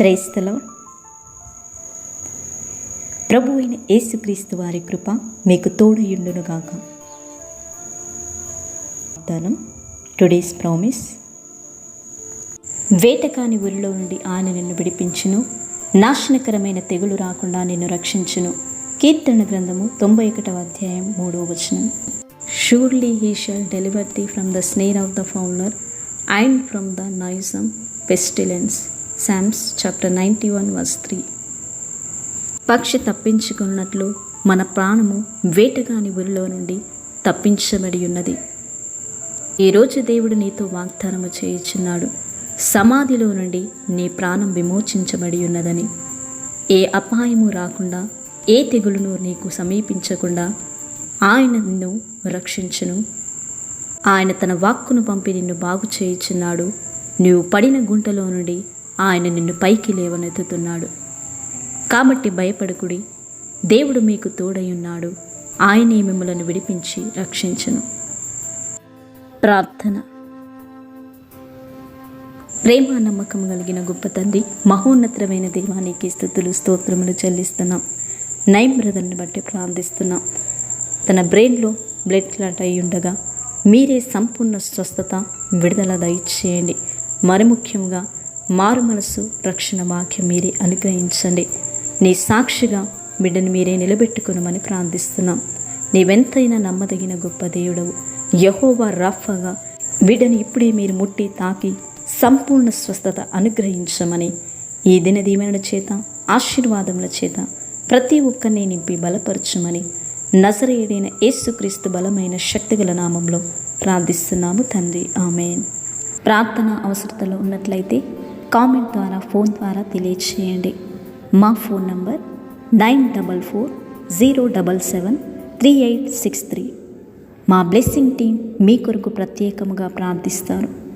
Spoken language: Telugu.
క్రైస్తల. ప్రభు అయిన యేసుక్రీస్తు వారి కృప మీకు తోడయుండునుగాక దానం టుడేస్ ప్రామిస్. వేటకాని ఊరిలో నుండి ఆయన నిన్ను విడిపించును. నాశనకరమైన తెగులు రాకుండా నిన్ను రక్షించును. కీర్తన గ్రంథము తొంభై ఒకటవ అధ్యాయం మూడవ వచనం. Surely he shall deliver thee from the snare of the founder and from the noisome pestilence Psalms chapter ninety one verse three పక్షి తప్పించుకున్నట్లు మన ప్రాణము వేటగాని ఊరిలో నుండి తప్పించబడి ఉన్నది. ఈరోజు దేవుడు నీతో వాగ్దానము చేయుచున్నాడు. సమాధిలో నుండి నీ ప్రాణం విమోచించబడి ఉన్నదని. ఏ అపాయము రాకుండా ఏ తెగులును నీకు సమీపించకుండా ఆయన నిన్ను రక్షించును. ఆయన తన వాక్కును పంపి నిన్ను బాగు చేయుచున్నాడు. నీవు పడిన గుంటలో నుండి ఆయన నిన్ను పైకి లేవనెత్తుతున్నాడు. కాబట్టి భయపడకుడి. దేవుడు మీకు తోడయున్నాడు ఆయనే మిమ్మలను విడిపించి రక్షించను. ప్రార్థన. ప్రేమ నమ్మకం కలిగిన గొప్ప తండ్రి మహోన్నతమైన దేవానికి స్థుతులు స్తోత్రములు చెల్లిస్తున్నాం. నైమ్ బ్రదర్ని బట్టి ప్రార్థిస్తున్నాం. తన బ్రెయిన్లో బ్లడ్ క్లాట్ అయి ఉండగా మీరే సంపూర్ణ స్వస్థత విడుదల దయచేయండి. మరి ముఖ్యంగా మారు మనసు రక్షణ వాక్యం మీరే అనుగ్రహించండి. నీ సాక్షిగా బిడ్డను మీరే నిలబెట్టుకునమని ప్రార్థిస్తున్నాం. నీవెంతైనా నమ్మదగిన గొప్ప దేవుడవు. యహోవా రఫగా బిడ్డను ఇప్పుడే మీరు ముట్టి తాకి సంపూర్ణ స్వస్థత అనుగ్రహించమని ఈ దిన దీవెనల చేత ఆశీర్వాదముల చేత ప్రతి ఒక్కరిని నింపి బలపరచమని నజరేయుడైన యేసుక్రీస్తు బలమైన శక్తిగల నామంలో ప్రార్థిస్తున్నాము తండ్రి. ఆమెన్. ప్రార్థన అవసరతలో ఉన్నట్లయితే కామెంట్ ద్వారా ఫోన్ ద్వారా తెలియచేయండి. మా phone number nine double four zero double seven three eight six three. మా బ్లెస్సింగ్ టీం మీ కొరకు ప్రత్యేకముగా ప్రార్థిస్తారు.